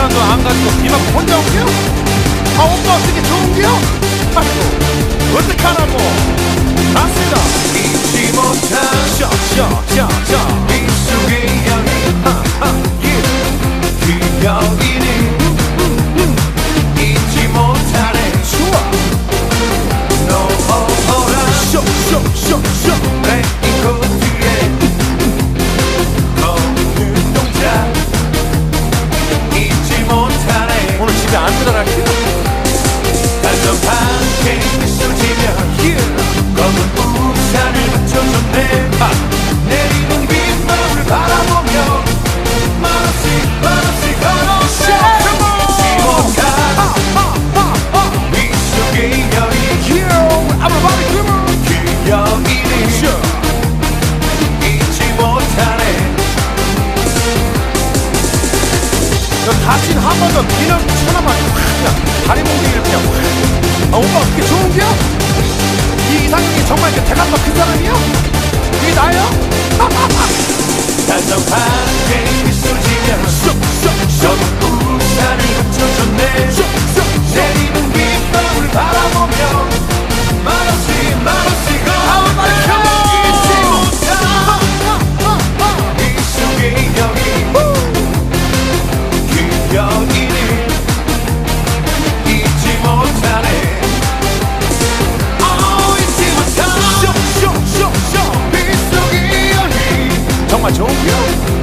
부산도 안 갔고 이만 혼자 온겨? 아 오빠 어떻게 좋은겨? 아이고 어떡하나고 뭐. 맞습니다 잊지 못한 샤샤샤샤 익숙의 향이 하하 예 귀여운 다친 한번 더 니는 하나만 그냥 다리 뭉개기를 그냥 뭐 아 오빠 그게 좋은 게야? 이 이상형이 정말 대가가 그 사람이야? 이게 나야? much. Oh.